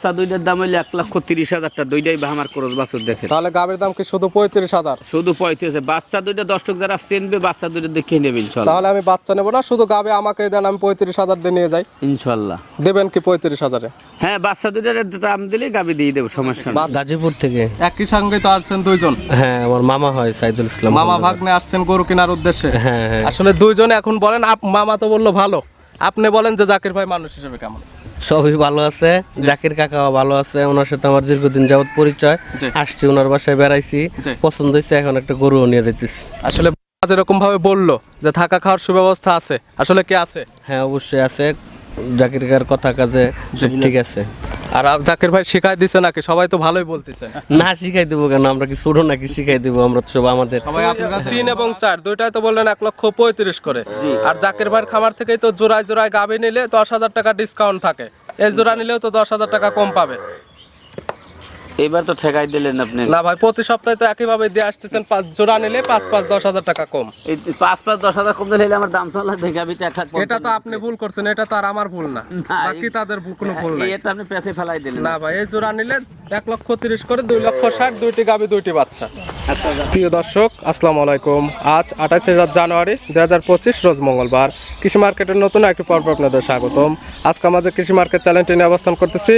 বাচ্চা দুইটার দাম হইলে এক লক্ষ তিরিশ হাজার টাকা দুইটাই আমার খরচ বাছুর দেখে তাহলে গাভীর দাম কি শুধু পঁয়ত্রিশ হাজার? শুধু পঁয়ত্রিশ বাচ্চা দুইটা দর্শক যারা চেনবে বাচ্চা দুইটা দেখে নেবে ইনশাল্লাহ। তাহলে আমি বাচ্চা নেব না শুধু গাবে আমাকে দেন আমি পঁয়ত্রিশ হাজার দিয়ে নিয়ে যাই। ইনশাল্লাহ। দেবেন কি পঁয়ত্রিশ হাজারে? হ্যাঁ বাচ্চা দুইটার দাম দিলে গাবি দিয়ে দেবো সমস্যা নেই। গাজীপুর থেকে। একই সঙ্গে তো আসছেন দুইজন? হ্যাঁ আমার মামা হয় সাইদুল ইসলাম মামা ভাগ্নে আসছেন গরু কেনার উদ্দেশ্যে? হ্যাঁ হ্যাঁ। আসলে দুইজনে এখন বলেন আপ- মামা তো বলল ভালো। আপনি বলেন যে জাকির ভাই মানুষ হিসেবে কেমন? সবই ভালো আছে। জাকির কাকাও ভালো আছে ওনার সাথে আমার দীর্ঘদিন যাবৎ পরিচয়। আসছি ওনার বাসায় বেড়াইছি। পছন্দ হয়েছে এখন একটা গরুও নিয়ে যাইতেছি। আসলে যেরকম ভাবে বলল যে থাকা খাওয়ার সুব্যবস্থা আছে আসলে কে আছে? হ্যাঁ অবশ্যই আছে। জাকির কথা কাজে সব ঠিক আছে। আর আপ- জাকির ভাই শিখাই দিছে নাকি? সবাই তো ভালোই বলতেছে। না শিখাই দেবো কেন? আমরা কি ছোট নাকি শিখাই দেবো? আমরা তো সব আমাদের সবাই আপনারা তিন এবং চার দুইটাই তো বললেন এক লক্ষ পঁয়ত্রিশ করে। আর জাকির ভাইয়ের খামার থেকেই তো জোড়ায় জোড়ায় গাবে নিলে দশ হাজার টাকা ডিসকাউন্ট থাকে। এই জোড়া নিলেও তো দশ হাজার টাকা কম পাবে। এবার তো ঠেকাই দিলেন আপনি। না ভাই প্রতি সপ্তাহে তো একইভাবে দিয়ে আসতেছেন পাঁচ জোড়া নিলে পাঁচ পাঁচ দশ হাজার টাকা কম। এই পাঁচ পাঁচ দশ হাজার কম দিলে আমার দাম চলা দেখে গাবিতে এক লাখ এটা তো আপনি ভুল করছেন এটা তো আর আমার ভুল না। বাকি তাদের কোনো ভুল নাই। এটা আপনি পেছে ফেলাই দিলেন। না ভাই এই জোড়া নিলে এক লক্ষ তিরিশ করে দুই লক্ষ ষাট দুইটি গাবি দুইটি বাচ্চা। প্রিয় দর্শক আসসালামু আলাইকুম। আজ আঠাশে জানুয়ারি দুই হাজার পঁচিশ রোজ মঙ্গলবার। কৃষি মার্কেটের নতুন একটি পর্ব আপনাদের স্বাগতম। আজকে আমাদের কৃষি মার্কেট চ্যানেলটি নিয়ে অবস্থান করতেছি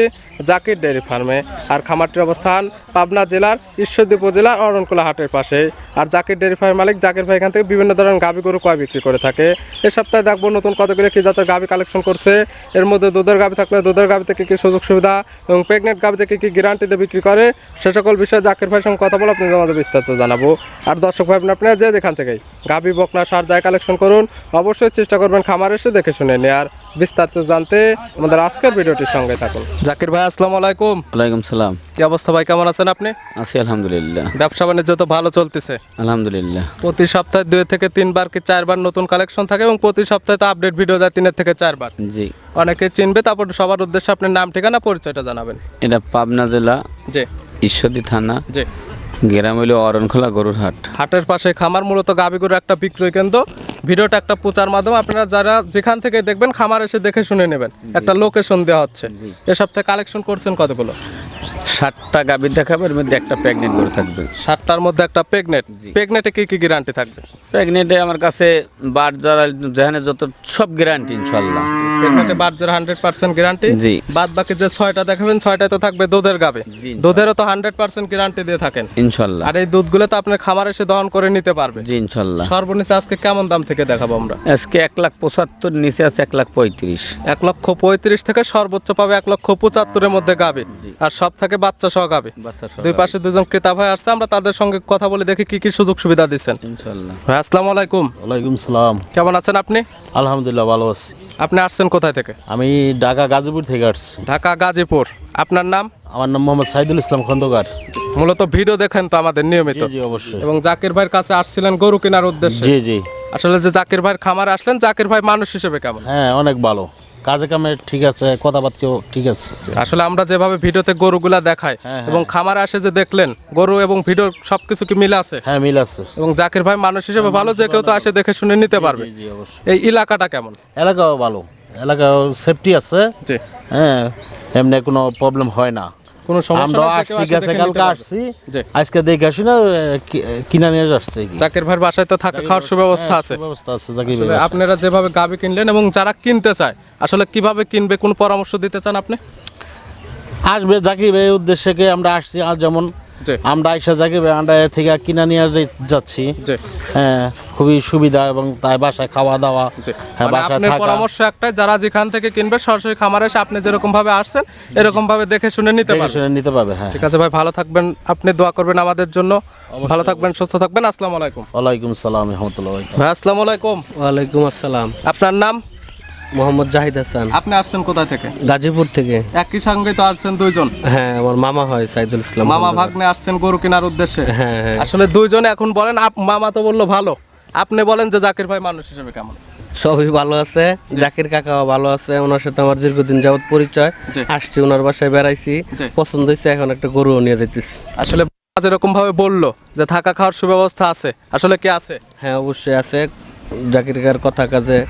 জাকির ডেয়ারি ফার্মে। আর খামারটির অবস্থান পাবনা জেলার ঈশ্বরদী উপজেলার অরণকুলা হাটের পাশে। আর জাকির ডেয়ারি ফার্মের মালিক জাকির ভাই এখান থেকে বিভিন্ন ধরনের গাভি গরু কয় বিক্রি করে থাকে। এ সপ্তাহে দেখব নতুন কতগুলো কি জাতের গাভি কালেকশন করছে। এর মধ্যে দুধের গাভি থাকলে দুধের গাভি থেকে কি সুযোগ সুবিধা এবং প্রেগনেন্ট গাভি থেকে কি গ্যারান্টিতে বিক্রি করে, সে সকল বিষয়ে জাকির ভাইয়ের সঙ্গে কথা বলে আপনাদের আমাদের বিস্তারিত জানাব। আর দর্শক ভাই, আপনারা যে যেখান থেকেই গাভি বকনা, সার যায় কালেকশন করুন, অবশ্যই চেষ্টা করবেন খামার এসে দেখে শুনে নেয়ার। বিস্তারিত জানতে আমাদের আজকের ভিডিওটির সঙ্গে থাকুন। জাকির ভাই আসসালামু আলাইকুম। ওয়ালাইকুম সালাম। কি অবস্থা ভাই কেমন আছেন আপনি? আছি আলহামদুলিল্লাহ। ব্যবসা বাণিজ্য তো ভালো চলতেছে। আলহামদুলিল্লাহ। প্রতি সপ্তাহে দুই থেকে তিনবার কি চারবার নতুন কালেকশন থাকে এবং প্রতি সপ্তাহে তো আপডেট ভিডিও যায় তিনের থেকে চারবার? জি। অনেকে চিনবে তারপর সবার উদ্দেশ্যে আপনার নাম ঠিকানা পরিচয়টা জানাবেন। এটা পাবনা জেলা জি। ঈশ্বরদী থানা। জি। গ্রাম হইল অরণখোলা গরুর হাট। হাটের পাশে খামার মূলত গাবিগুলো একটা বিক্রয় কেন্দ্র। ভিডিওটা একটা প্রচার মাধ্যম আপনারা যারা যেখান থেকে দেখবেন খামার এসে দেখে শুনে নেবেন। একটা লোকেশন দেওয়া হচ্ছে। এ সপ্তাহে কালেকশন করছেন কতগুলো? ষাটটা গাভীর দেখাবে মধ্যে একটা প্রেগনেন্ট গরু থাকবে। ষাটটার মধ্যে একটা প্রেগনেট প্রেগনেটে কি কি গ্যারান্টি থাকবে? প্রেগনেন্টে আমার কাছে বার যারা যেখানে যত সব গ্যারান্টি ইনশাল্লাহ প্রেগনেটে বার্জের হান্ড্রেড পার্সেন্ট গ্যারান্টি জি। বাদ বাকি যে ছয়টা দেখাবেন ছয়টায় তো থাকবে দুধের গাবে। দুধেরও তো হান্ড্রেড পার্সেন্ট গ্যারান্টি দিয়ে থাকেন। ইনশাল্লাহ। আর এই দুধগুলো তো আপনার খামার এসে দহন করে নিতে পারবে। জি ইনশাল্লাহ। সর্বনিম্ন আজকে কেমন দাম থেকে দেখাবো আমরা? আজকে এক লাখ পঁচাত্তর নিচে আছে এক লাখ পঁয়ত্রিশ। এক লক্ষ পঁয়ত্রিশ থেকে সর্বোচ্চ পাবে এক লক্ষ পঁচাত্তরের মধ্যে গাবে। আর সব থেকে বাচ্চা সহ গাবে। বাচ্চা সহ দুই পাশে দুজন ক্রেতা ভাই আসছে আমরা তাদের সঙ্গে কথা বলে দেখি কি কি সুযোগ সুবিধা দিচ্ছেন। ইনশাল্লাহ। ভাই আসসালামু আলাইকুম। ওয়ালাইকুম সালাম। কেমন আছেন আপনি? আলহামদুলিল্লাহ ভালো আছি। আপনি আসছেন কোথায় থেকে? আমি ঢাকা গাজীপুর থেকে আসছি। ঢাকা গাজীপুর। আপনার নাম? আমার নাম মোহাম্মদ সাইদুল ইসলাম খন্দকার। মূলত ভিডিও দেখেন তো আমাদের নিয়মিত। জি অবশ্যই। এবং জাকির ভাইয়ের কাছে আসছিলেন গরু কেনার উদ্দেশ্যে। জি জি। আসলে যে জাকির ভাইয়ের খামার আসলেন জাকির ভাই মানুষ হিসেবে কেমন? হ্যাঁ অনেক ভালো। কাজে কামে ঠিক আছে কথাবার্তাও ঠিক আছে। আসলে আমরা যেভাবে ভিডিওতে গরুগুলা দেখাই হ্যাঁ, এবং খামারে আসে যে দেখলেন গরু এবং ভিডিও সবকিছু কি মিল আছে? হ্যাঁ মিল আছে। এবং জাকির ভাই মানুষ হিসেবে ভালো যে কেউ তো আসে দেখে শুনে নিতে পারবে। এই এলাকাটা কেমন? এলাকাও ভালো। এলাকাও সেফটি আছে। হ্যাঁ এমনি কোনো প্রবলেম হয় না। কোনো সমস্যা আসছি আসে গেছে কালকে আসছি। আজকে দেখে আসি না কিনা নিয়ে আসছে জাকির ভাইয়ের বাসায় তো থাকা খাওয়ার সুব্যবস্থা আছে। ব্যবস্থা আছে জাকির ভাই আপনারা যেভাবে গাবি কিনলেন এবং যারা কিনতে চায় আসলে কীভাবে কিনবে কোন পরামর্শ দিতে চান আপনি? আসবে জাকির ভাই উদ্দেশ্যে আমরা আসছি আর যেমন আমরা আইসা ভাই আন্ডা থেকে কিনা নিয়ে যাচ্ছি হ্যাঁ খুবই সুবিধা এবং তাই বাসায় খাওয়া দাওয়া হ্যাঁ মানে বাসায় থাকা। পরামর্শ একটাই যারা যেখান থেকে কিনবে সরাসরি খামারে এসে আপনি যেরকম ভাবে আসছেন এরকম ভাবে দেখে শুনে নিতে দেখে পারবেন শুনে নিতে পারবে হ্যাঁ। ঠিক আছে ভাই ভালো থাকবেন আপনি দোয়া করবেন আমাদের জন্য। ভালো থাকবেন সুস্থ থাকবেন আসসালামু আলাইকুম। ওয়ালাইকুম সালাম রহমতুল্লাহ। ভাই আসসালামু আলাইকুম। ওয়ালাইকুম আসসালাম। আপনার নাম? মোহাম্মদ জাহিদ হাসান। আপনি আসছেন কোথা থেকে? গাজীপুর থেকে। একই সঙ্গে তো আসছেন দুইজন। হ্যাঁ আমার মামা হয় সাইদুল ইসলাম মামা ভাগ্নে আসছেন গরু কেনার উদ্দেশ্যে। হ্যাঁ হ্যাঁ। আসলে দুইজন এখন বলেন আপ- মামা তো বলল ভালো। আপনি বলেন যে জাকির ভাই মানুষ হিসেবে কেমন? সবই ভালো আছে। জাকির কাকাও ভালো আছে। ওনার সাথে আমার দীর্ঘদিন যাবৎ পরিচয়। আসছি ওনার বাসায় বেড়াইছি। পছন্দ হয়েছে এখন একটা গরুও নিয়ে যাইতেছি। আসলে যেরকম ভাবে বলল যে থাকা খাওয়ার সুব্যবস্থা আছে। আসলে কি আছে? হ্যাঁ অবশ্যই আছে। জাকির কাকার কথা কাজে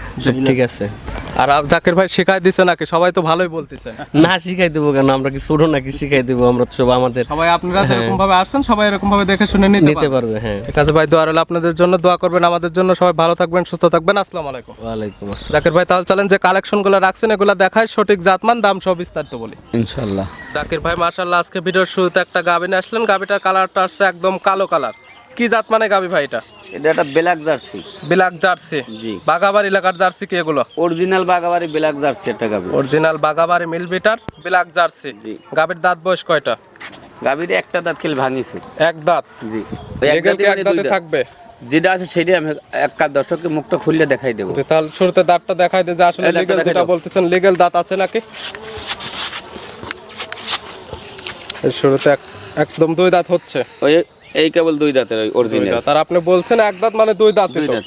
ঠিক আছে। আর আপ- জাকির ভাই শেখাই দিছে নাকি? সবাই তো ভালোই বলতেছে। না শিখাই দেবো কেন? আমরা কি ছোট নাকি শিখাই দেবো? আমরা সব আমাদের সবাই আপনারা যেরকম ভাবে আসছেন সবাই এরকম ভাবে দেখে শুনে নিতে পারবে। হ্যাঁ। ঠিক আছে ভাই দোয়া রইল আপনাদের জন্য দোয়া করবেন আমাদের জন্য। সবাই ভালো থাকবেন সুস্থ থাকবেন। আসসালামু আলাইকুম। ওয়ালাইকুম আসসালাম। জাকির ভাই তাহলে চলেন যে কালেকশনগুলো রাখছেন এগুলো দেখায় সঠিক জাতমান দাম সব বিস্তারিত বলি। ইনশাল্লাহ জাকির ভাই মার্শাল্লাহ আজকে ভিডিওর শুরুতে একটা গাভি নিয়ে আসলেন। গাভিটার কালারটা আসছে একদম কালো কালার কি জাত মানে গাভি ভাই এটা? এটা একটা ব্ল্যাক জার্সি। Black jersey. জি। বাগাবার এলাকার জার্সি কি এগুলো? অরিজিনাল বাগাবাড়ি ব্ল্যাক জার্সি একটা গাবি। অরিজিনাল বাগাবাড়ি মিল বিটার বিলাক জার্সি। জি। গাভির দাঁত বয়স কয়টা? গাবির একটা দাঁত খেলে ভাঙিছে। এক দাঁত? জি। এক দাঁতে এক মানে দাঁতে থাকবে? যেটা আছে সেটাই আমি এক কাজ দর্শককে মুখটা খুললে দেখাই দেবো। যে তাহলে শুরুতে দাঁতটা দেখাই দে যে আসলে লিগেল যেটা বলতেছেন লিগেল দাঁত আছে নাকি? এই শুরুতে এক- একদম দুই দাঁত হচ্ছে। ওই এই কেবল দুই দাঁতের অরিজিনাল দাঁত। আর আপনি বলছেন এক দাঁত মানে দুই দাঁত দুই দাঁত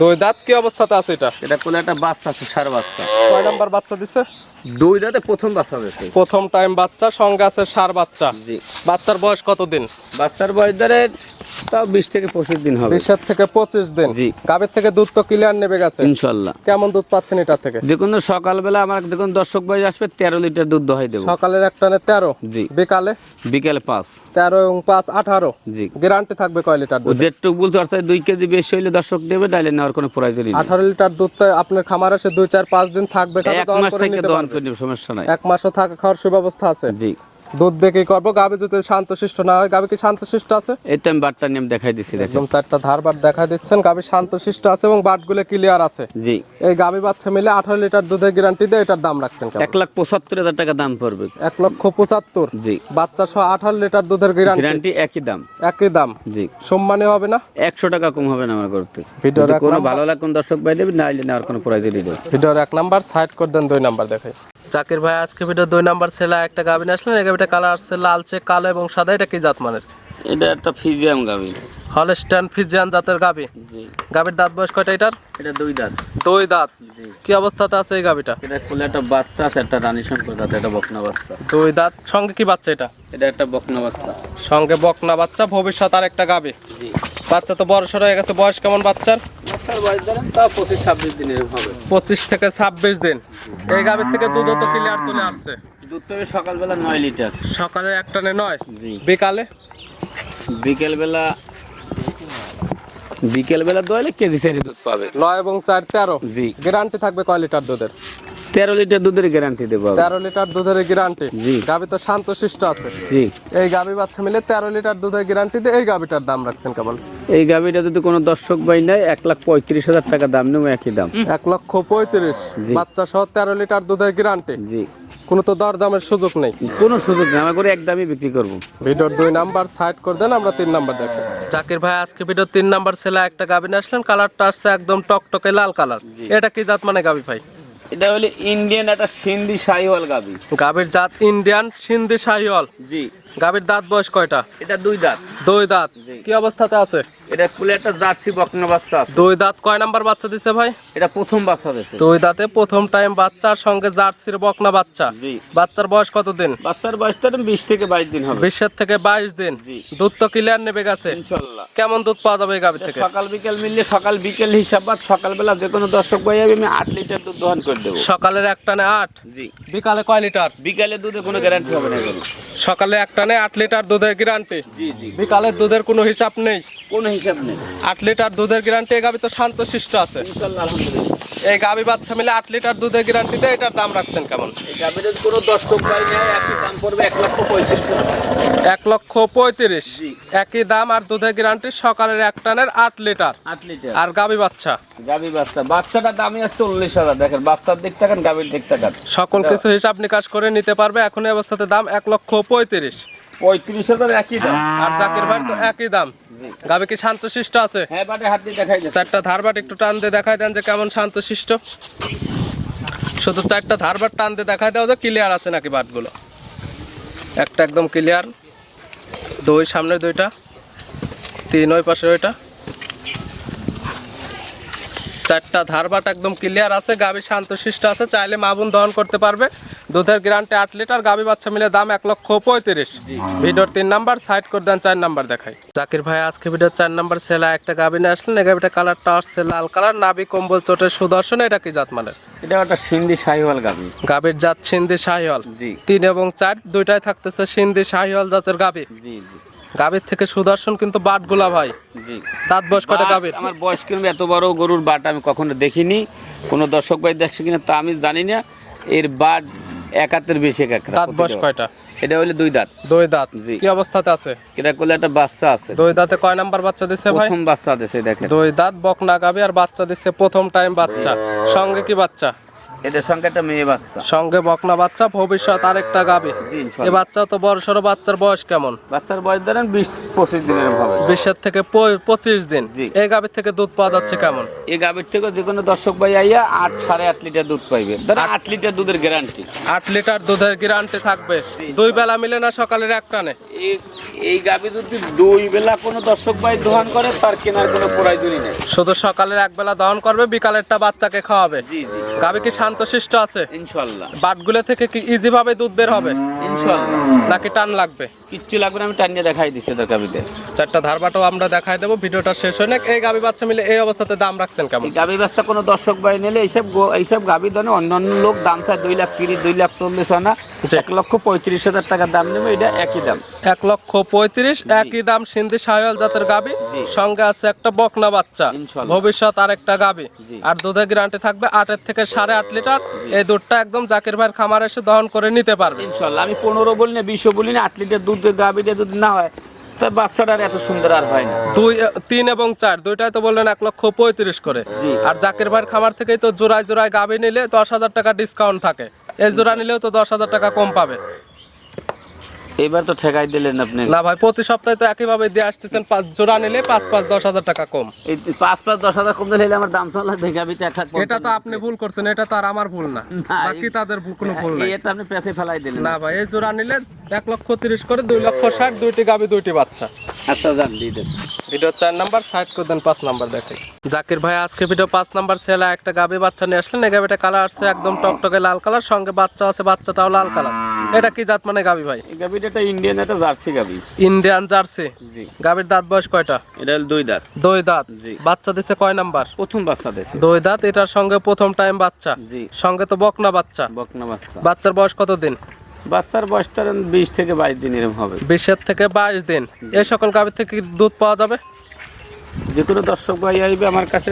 দুই দাঁত কি অবস্থাতে আছে এটা? এটা কোন একটা বাচ্চা আছে সার বাচ্চা। কয় নাম্বার বাচ্চা দিছে? দুই দাঁতে প্রথম বাচ্চা হয়েছে। প্রথম টাইম বাচ্চা সঙ্গে আছে সার বাচ্চা। জি। বাচ্চার বয়স কতদিন? বাচ্চার বয়স ধরে তাও বিশ থেকে পঁচিশ দিন হবে। বিশের থেকে পঁচিশ দিন। জি। গাভীর থেকে দুধ তো ক্লিয়ার নেবে গেছে। ইনশাল্লাহ। কেমন দুধ পাচ্ছেন এটার থেকে? দেখুন সকালবেলা আমার দেখুন দর্শক বয়স আসবে তেরো লিটার দুধ দহাই দেবো। সকালের এক টানে তেরো জি। বিকালে? বিকেলে পাঁচ। তেরো এবং পাঁচ আঠারো। জি। গ্যারান্টি থাকবে কয় লিটার দুধ যেটুক বলতে অর্থাৎ দুই কেজি বেশি হইলে দর্শক দেবে ডাইলে নেওয়ার কোনো প্রয়োজনই নেই। আঠারো লিটার দুধ তো আপনার খামার এসে দুই চার পাঁচ দিন থাকবে এক মাস থেকে দহন করে নেবে সমস্যা নাই। এক মাসও থাকা খাওয়ার সুব্যবস্থা আছে। জি। দুধ কি করব? গাভী যদি শান্তশিষ্ট না হয় গাভী কি শান্তশিষ্ট আছে? তো আমি বার্তা নিয়ম দেখাই দিচ্ছি একদম চারটা ধার বাট দেখা দিচ্ছেন শান্তশিষ্ট আছে এবং বাটগুলো ক্লিয়ার আছে। জি। এই গাভী বাচ্চা মিলে আঠারো লিটার দুধের গ্যারান্টি দিয়ে এটার দাম রাখছেন এক লাখ পঁচাত্তর হাজার টাকা দাম পড়বে। এক লক্ষ পঁচাত্তর। জি। বাচ্চা সহ আঠারো লিটার দুধের গ্যারান্টি একই দাম। একই দাম। জি। সম্মানে হবে না? একশো টাকা কম হবে না আমার করতে ভিডিওর কোনো ভালো লাগে কোন দর্শক দেবে না নেওয়ার কোনো প্রয়োজনই নেই। ভিডিওর এক নাম্বার সাইড করে দেন দুই নাম্বার দেখে জাকির ভাই আজকে ভিডিও দুই নাম্বার ছেলে একটা গাভী নিয়ে আসলেন এই গাভীটা কালার আসছে লালচে কালো এবং সাদা এটা কি জাত মানের? এটা একটা ফিজিয়াম গাবি হলস্টান ফিজিয়ান জাতের গাভী। জি। গাভীর দাঁত বয়স কয়টা এটার? এটা দুই দাঁত। দুই দাঁত। জি। কি অবস্থাতে আছে এই গাভীটা? এটা কোলে একটা বাচ্চা আছে একটা রানী শঙ্কর দাঁত একটা বকনা বাচ্চা। দুই দাঁত। সঙ্গে কি বাচ্চা এটা? এটা একটা বকনা বাচ্চা। সঙ্গে বকনা বাচ্চা ভবিষ্যৎ আর একটা গাভী। জি। বাচ্চা তো বড় সড় হয়ে গেছে বয়স কেমন বাচ্চার? পঁচিশ থেকে ছাব্বিশ দিন। এই গাভীর থেকে দুধ তো ক্লিয়ার চলে আসছে। দুধ সকালবেলা নয় লিটার। সকালে একটানে নয়। জি। বিকালে? বিকেলবেলা বিকেলবেলা দোয়ালে কেজি চারি দুধ পাবে। নয় এবং চার তেরো। জি। গ্যারান্টি থাকবে কয় লিটার দুধের? তেরো লিটার দুধের গ্যারান্টি দেবো তেরো লিটার দুধের গ্যারান্টি জি। গাভী তো শান্তশিষ্ট আছে। জি। এই গাভী বাচ্চা মিলে তেরো লিটার দুধের গ্যারান্টি দিয়ে এই গাভীটার দাম রাখছেন কেমন এই গাভিটা যদি কোনো দর্শক বাই নেয় এক লাখ পঁয়ত্রিশ হাজার টাকা দাম নেব একই দাম। এক লক্ষ পঁয়ত্রিশ। বাচ্চা সহ তেরো লিটার দুধের গ্যারান্টি জি। কোনো তো দর দামের সুযোগ নেই। কোনো সুযোগ নেই আমরা এক একদমই বিক্রি করব। ভিডিওর দুই নাম্বার সাইড করে দেন আমরা তিন নাম্বার দেখি জাকির ভাই আজকে ভিডিওর তিন নাম্বার ছেলে একটা গাভী নিয়ে আসলেন কালারটা আসছে একদম টকটকে লাল কালার। এটা কি জাত মানে গাভী ভাই? এটা হলো ইন্ডিয়ান একটা সিন্ধি শাহিওয়াল গাভী গাভীর জাত ইন্ডিয়ান সিন্ধি শাহিওয়াল। জি। গাভীর দাঁত বয়স কয়টা? এটা দুই দাঁত। দুই দাঁত। কি অবস্থাতে আছে? এটা কুলে একটা জার্সি বকনা বাচ্চা আছে। দুই দাঁত কয় নাম্বার বাচ্চা দিছে ভাই? এটা প্রথম বাচ্চা দিয়েছে দুই দাঁতে প্রথম টাইম বাচ্চার সঙ্গে জার্সির বকনা বাচ্চা। জি। বাচ্চার বয়স কত দিন বাচ্চার বয়স তো বিশ থেকে বাইশ দিন হবে। বিশের থেকে বাইশ দিন। জি। দুধ তো ক্লিয়ার নেবে গেছে। ইনশাল্লাহ। কেমন দুধ পাওয়া যাবে এই থেকে? সকাল বিকেল মিললে সকাল বিকেল হিসাব বাদ সকালবেলা যে কোনো দর্শক বই আমি আট লিটার দুধ দোহন করে দেবো। সকালের একটানে আট? জি। বিকালে কয় লিটার? বিকালে দুধে কোনো গ্যারান্টি হবে না। সকালে একটানে আট লিটার দুধের গ্যারান্টি বিকালের দুধের কোনো হিসাব নেই। কোনো হিসাব নেই। আট লিটার দুধের গ্যারান্টি এগাবে তো শান্ত সৃষ্ট আছে আলহামদুলিল্লাহ। এই গাভী বাচ্চা মিলে আট লিটার দুধের গ্যারান্টি দেয় এটার দাম রাখছেন কেমন? এই গাভীর কোনো দর্শক পাই নেয় একই দাম পড়বে এক লক্ষ পঁয়ত্রিশ এক লক্ষ পঁয়ত্রিশ। একই দাম আর দুধের গ্যারান্টি সকালের এক টানের আট লিটার। আট লিটার। আর গাভী বাচ্চা? গাভী বাচ্চা। বাচ্চাটা দামই আছে চল্লিশ হাজার। দেখেন বাচ্চার দিক টাকান গাভীর দিক টাকান সকল কিছু হিসাব নিকাশ করে নিতে পারবে। এখন অবস্থাতে দাম এক লক্ষ পঁয়ত্রিশ। পঁয়ত্রিশ হাজার একই দাম। আর জাকির ভাই তো একই দাম। গাবে কি শান্তশিষ্ট আছে। হ্যাঁ বাটে হাত দিয়ে দেখাই দেন। চারটা ধারবাট একটু টান দিয়ে দেখাই দেন যে কেমন শান্তশিষ্ট। শুধু চারটা ধারবাট টান দিয়ে দেখাই দাও যে ক্লিয়ার আছে নাকি বাটগুলো। একটা একদম ক্লিয়ার দুই সামনে দুইটা। তিন ওই পাশে ওইটা। চারটা ধারবাট একদম ক্লিয়ার আছে গাভী শান্তশিষ্ট আছে চাইলে মাবুন দহন করতে পারবে। দুধের গ্যারান্টি আট লিটার গাবি বাচ্চা মিলে দাম এক লক্ষ পঁয়ত্রিশ। ভিডিওর তিন নাম্বার সাইড করে দেন চার নাম্বার দেখাই। জাকির ভাই আজকে ভিডিওর চার নাম্বার সেলা একটা গাভী নিয়ে আসলেন এই গাবিটা কালারটা আসছে লাল কালার নাবি কম্বল চোটের সুদর্শন এটা কি জাত মানের? এটা একটা সিন্ধি শাহিওয়াল গাবি গাভীর জাত সিন্ধি শাহিওয়াল। জি। তিন এবং চার দুইটাই থাকতেছে সিন্ধি শাহিওয়াল জাতের গাবি জি জি। গাবির থেকে সুদর্শন কিন্তু বাটগুলা ভাই জি। দাঁত বয়স কটা বাট, গাবির আমার বয়স কিন্তু এত বড় গরুর বাট আমি কখনো দেখিনি। কোনো দর্শক ভাই দেখছে কিনা তা আমি জানি না। এর বাট একাত্তর বেশি এক দাঁত বয়স কয়টা? এটা হইলে দুই দাঁত। দুই দাঁত। জি। কি অবস্থাতে আছে? এটা করলে একটা বাচ্চা আছে। দুই দাঁতে কয় নাম্বার বাচ্চা দিচ্ছে ভাই? প্রথম বাচ্চা দিছে দেখেন। দুই দাঁত বকনা গাবি আর বাচ্চা দিচ্ছে প্রথম টাইম বাচ্চা। সঙ্গে কি বাচ্চা? সঙ্গে একটা মেয়ে বাচ্চা। সঙ্গে বকনা বাচ্চা ভবিষ্যৎ আরেকটা গাবি। বাচ্চা তো বড় সড়ো বাচ্চার বয়স কেমন? বাচ্চার বয়স ধরেন বিশ পঁচিশ দিনের হবে। বিশের থেকে প- পঁচিশ দিন। জি। এই গাবির থেকে দুধ পাওয়া যাচ্ছে কেমন? এই গাভীর থেকে যে কোনো দর্শক ভাই আইয়া আট সাড়ে আট লিটার দুধ পাইবে। ধরেন আট লিটার দুধের গ্যারান্টি আট লিটার দুধের গ্যারান্টি থাকবে। দুই বেলা মিলে না সকালের এক টানে? এই এই গাভী যদি দুই বেলা কোনো দর্শক ভাই দোকান করে তার কেনার কোনো প্রয়োজনই নেই। শুধু সকালের এক বেলা দহন করবে বিকালেরটা বাচ্চাকে খাওয়াবে। জি জি। গাবি কি শান্তশিষ্ট আছে? ইনশাল্লাহ বাটগুলো থেকে কি ইজি ভাবে দুধ বের হবে? ইনশাল্লাহ নাকি টান লাগবে? কিচ্ছু লাগবে না আমি টানিয়ে দেখাই দিচ্ছি তোর গাবিতে চারটা ধারবাটাও আমরা দেখাই দেবো ভিডিওটা শেষ হয়ে এই গাবি বাচ্চা মিলে এই অবস্থাতে দাম রাখছেন কেমন? গাবি বাচ্চা কোনো দর্শক ভাই নিলে এইসব এইসব গাবি ধরে অন্যান্য লোক দাম চায় দুই লাখ তিরিশ দুই লাখ চল্লিশ জি। এক লক্ষ পঁয়ত্রিশ হাজার টাকা দাম নেবে এটা একই দাম। এক লক্ষ পঁয়ত্রিশ একই দাম সিন্ধি সাহেল জাতের গাবি। সঙ্গে আছে একটা বকনা বাচ্চা। ভবিষ্যৎ আর একটা গাবি আর দুধের গ্যারান্টি থাকবে আটের থেকে সাড়ে আট লিটার। এই দুধটা একদম জাকির ভাইয়ের খামার এসে দহন করে নিতে পারবে। ইনশাল্লাহ। আমি পনেরো বলি না বিশও বলি না আট লিটার দুধ গাভীটা যদি না হয় তাই বাচ্চাটার এত সুন্দর আর হয় না। দুই তিন এবং চার দুইটাই তো বললেন এক লক্ষ পঁয়ত্রিশ করে। আর জাকির ভাইয়ের খামার থেকেই তো জোড়ায় জোড়ায় গাবি নিলে দশ হাজার টাকা ডিসকাউন্ট থাকে। এই জোড়া নিলেও তো দশ হাজার টাকা কম পাবে। এবার তো ঠেকাই দিলেন আপনি। না ভাই প্রতি সপ্তাহে তো একইভাবে দিয়ে আসতেছেন পাঁচ জোড়া নিলে পাঁচ পাঁচ দশ হাজার টাকা কম। এই পাঁচ পাঁচ দশ হাজার কম দিলে আমার দাম চলা গাভীতে এক লাখ এটা তো আপনি ভুল করছেন এটা তো আর আমার ভুল না। বাকি তাদের কোনো ভুল নাই। এটা আপনি পেছে ফেলাই দিলেন। না ভাই এই জোড়া নিলে এক লক্ষ তিরিশ করে দুই লক্ষ ষাট দুইটি গাবি দুইটি বাচ্চা। আচ্ছা যান দিয়ে দেন। ভিডিও চার নাম্বার সাইড করে দেন পাঁচ নাম্বার দেখে। জাকির ভাই আজকে ভিডিও পাঁচ নাম্বার ছেলে একটা গাবি বাচ্চা নিয়ে আসলেন এই গাবিটা কালার আসছে একদম টকটকে লাল কালার সঙ্গে বাচ্চা আছে বাচ্চাটাও লাল কালার এটা কি জাত মানে গাবি ভাই? এই একটা ইন্ডিয়ান একটা জার্সি গাভী ইন্ডিয়ান জার্সি জি। গাবির দাঁত বয়স কয়টা? এটা দুই দাঁত। দুই দাঁত। জি। বাচ্চা দিছে কয় নাম্বার? প্রথম বাচ্চা দেশে দুই দাঁত এটার সঙ্গে প্রথম টাইম বাচ্চা। জি। সঙ্গে তো বকনা বাচ্চা। বকনা বাচ্চা। বাচ্চার বয়স কত দিন বাচ্চার বয়স তার বিশ থেকে বাইশ দিন এরকম হবে। বিশের থেকে বাইশ দিন। এই সকল গাভীর থেকে দুধ পাওয়া যাবে? যে কোনো দর্শক ভাই আইবে আমার কাছে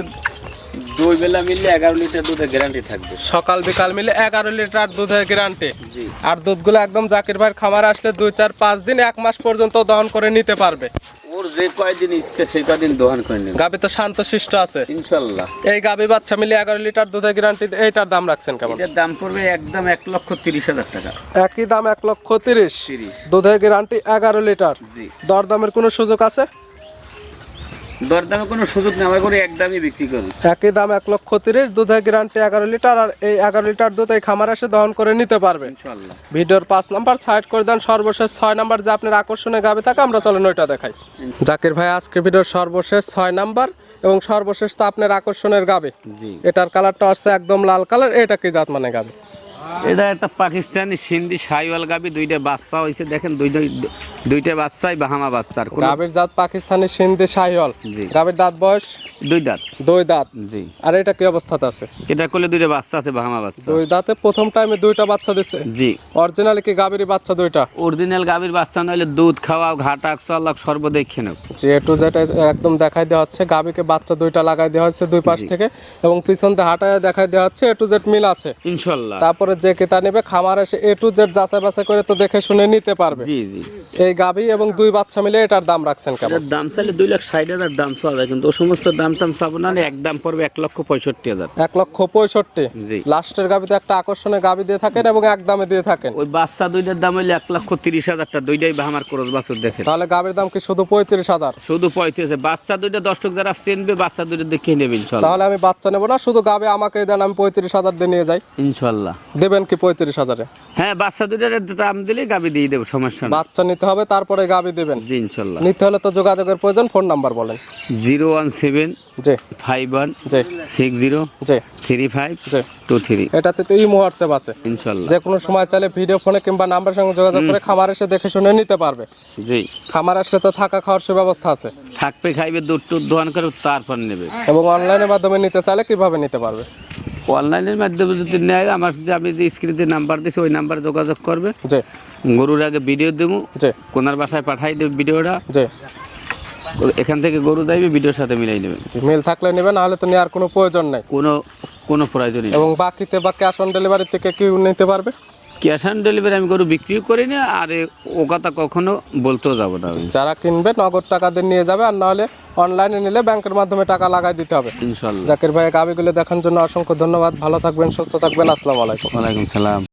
দুই বেলা মিললে এগারো লিটার দুধের গ্যারান্টি থাকবে। সকাল বিকাল মিলে এগারো লিটার দুধের গ্যারান্টি আর দুধগুলো একদম জাকির ভাইয়ের খামারে আসলে দুই চার পাঁচ দিন এক মাস পর্যন্ত দহন করে নিতে পারবে। ওর যে কয়দিন ইচ্ছে সেই কয়দিন দোকান করে নেবে। গাভী তো শান্ত শিষ্ট আছে। ইনশাল্লাহ। এই গাভী বাচ্চা মিলে এগারো লিটার দুধের গ্যারান্টি এইটার দাম রাখছেন কেমন? এটার দাম পড়বে একদম এক লক্ষ তিরিশ হাজার টাকা। একই দাম এক লক্ষ তিরিশ। দুধের গ্যারান্টি এগারো লিটার। দরদামের কোনো সুযোগ আছে? দরদামে কোনো সুযোগ নেই আমরা করে একদমই বিক্রি করি একই দাম এক লক্ষ তিরিশ দুধের গ্যারান্টি এগারো লিটার আর এই এগারো লিটার দুধ এই খামার এসে দহন করে নিতে পারবে। ইনশাল্লাহ ভিডিওর পাঁচ নাম্বার সাইড করে দেন সর্বশেষ ছয় নাম্বার যে আপনার আকর্ষণে গাবে থাকে আমরা চলেন ওইটা দেখাই। জাকির ভাই আজকে ভিডিওর সর্বশেষ ছয় নাম্বার এবং সর্বশেষ তো আপনার আকর্ষণের গাবে জি। এটার কালারটা আসছে একদম লাল কালার এটা কি জাত মানে গাবে এটা একটা পাকিস্তানি সিন্ধি সাইওয়াল গাবি দুইটা বাচ্চা হয়েছে দেখেন দুইটা দুইটা বাচ্চাই বাহামা বাচ্চা আর কোনো জাত পাকিস্তানি সিন্ধি শাহিওয়াল জি। গাবের দাঁত বয়স? দুই দাঁত। দুই দাঁত। জি। আর এটা কি অবস্থাতে আছে? এটা করলে দুইটা বাচ্চা আছে বাহামা বাচ্চা। দুই দাঁতে প্রথম টাইমে দুইটা বাচ্চা দিচ্ছে জি। অরিজিনালি কি গাবেরই বাচ্চা দুইটা? অরিজিনাল গাভীর বাচ্চা নইলে দুধ খাওয়া ঘাটা চল্লাহ সর্ব দেখে নেব যে এ টু জেড একদম দেখাই দেওয়া হচ্ছে। গাবিকে বাচ্চা দুইটা লাগাই দেওয়া হচ্ছে দুই পাশ থেকে এবং পিছন দিয়ে হাঁটায় দেখাই দেওয়া হচ্ছে। এ টু জেড মিল আছে। ইনশাল্লাহ। তারপরে যে কেতা নেবে খামার এসে এ টু জেড যাচাই বাছাই করে তো দেখে শুনে নিতে পারবে। জি জি। এই গাবি এবং দুই বাচ্চা মিলে এটার দাম রাখছেন কেমন? এটার দাম চাইলে দুই লাখ ষাট হাজার দাম চাওয়া যায় কিন্তু ও সমস্ত দাম টাম চাবো না এক দাম পড়বে এক লক্ষ পঁয়ষট্টি হাজার। এক লক্ষ পঁয়ষট্টি। জি। লাস্টের গাবিতে একটা আকর্ষণে গাবি দিয়ে থাকেন এবং এক দামে দিয়ে থাকেন। ওই বাচ্চা দুইটার দাম হইলে এক লক্ষ তিরিশ হাজারটা দুইটাই আমার খরচ বাছুর দেখে তাহলে গাবির দাম কি শুধু পঁয়ত্রিশ হাজার? শুধু পঁয়ত্রিশ বাচ্চা দুইটা দর্শক যারা চেনবে বাচ্চা দুইটা দেখে নেবে ইনশাল্লাহ। তাহলে আমি বাচ্চা নেব না শুধু গাবে আমাকে দেন আমি পঁয়ত্রিশ হাজার দিয়ে নিয়ে যাই। ইনশাল্লাহ। দেবেন কি পঁয়ত্রিশ হাজারে? হ্যাঁ বাচ্চা দুইটার দাম দিলে গাবি দিয়ে দেবো সমস্যা বাচ্চা নিতে হবে তারপরে গাবি দেবেন। জি ইনশাল্লাহ। নিতে হলে তো যোগাযোগের প্রয়োজন ফোন নাম্বার বলেন। জিরো ওয়ান সেভেন জি। ফাইভ ওয়ান জি। সিক্স জিরো জি। থ্রি ফাইভ জি। Two three. এটাতে তো ইমো হোয়াটসঅ্যাপ আছে। ইনশাল্লাহ। যে কোনো সময় চাইলে ভিডিও ফোনে কিংবা নাম্বার সঙ্গে যোগাযোগ করে খামার এসে দেখে শুনে নিতে পারবে। জি। খামার আসলে তো থাকা খাওয়ার সুব্যবস্থা আছে। থাকবে খাইবে দুধ টুধ দোয়ান করে তারপর নেবে। এবং অনলাইনের মাধ্যমে নিতে চাইলে কীভাবে নিতে পারবে? অনলাইনের মাধ্যমে যদি নেয় আমার যে আমি যে স্ক্রিনে নাম্বার দিছি ওই নাম্বারে যোগাযোগ করবে। জি। গরুর আগে ভিডিও দেবো কোনার বাসায় পাঠাই দেবে ভিডিওটা জি। এখান থেকে গরু দেবে ভিডিওর সাথে মিলাই নেবেন জি মিল থাকলে নেবেন নাহলে তো নেওয়ার কোনো প্রয়োজন নাই। কোনো কোনো প্রয়োজন নেই। এবং বাকিতে বা ক্যাশ অন ডেলিভারি থেকে কি নিতে পারবে? ক্যাশ অন ডেলিভারি আমি গরু বিক্রিও করি না আর ও কথা কখনো বলতেও যাব না আমি। যারা কিনবে নগদ টাকা দিয়ে নিয়ে যাবে আর নাহলে অনলাইনে নিলে ব্যাংকের মাধ্যমে টাকা লাগাই দিতে হবে। ইনশাল্লাহ। জাকির ভাই গাবিগুলো দেখার জন্য অসংখ্য ধন্যবাদ। ভালো থাকবেন সুস্থ থাকবেন। আসসালামু আলাইকুম। ওয়ালাইকুম সালাম।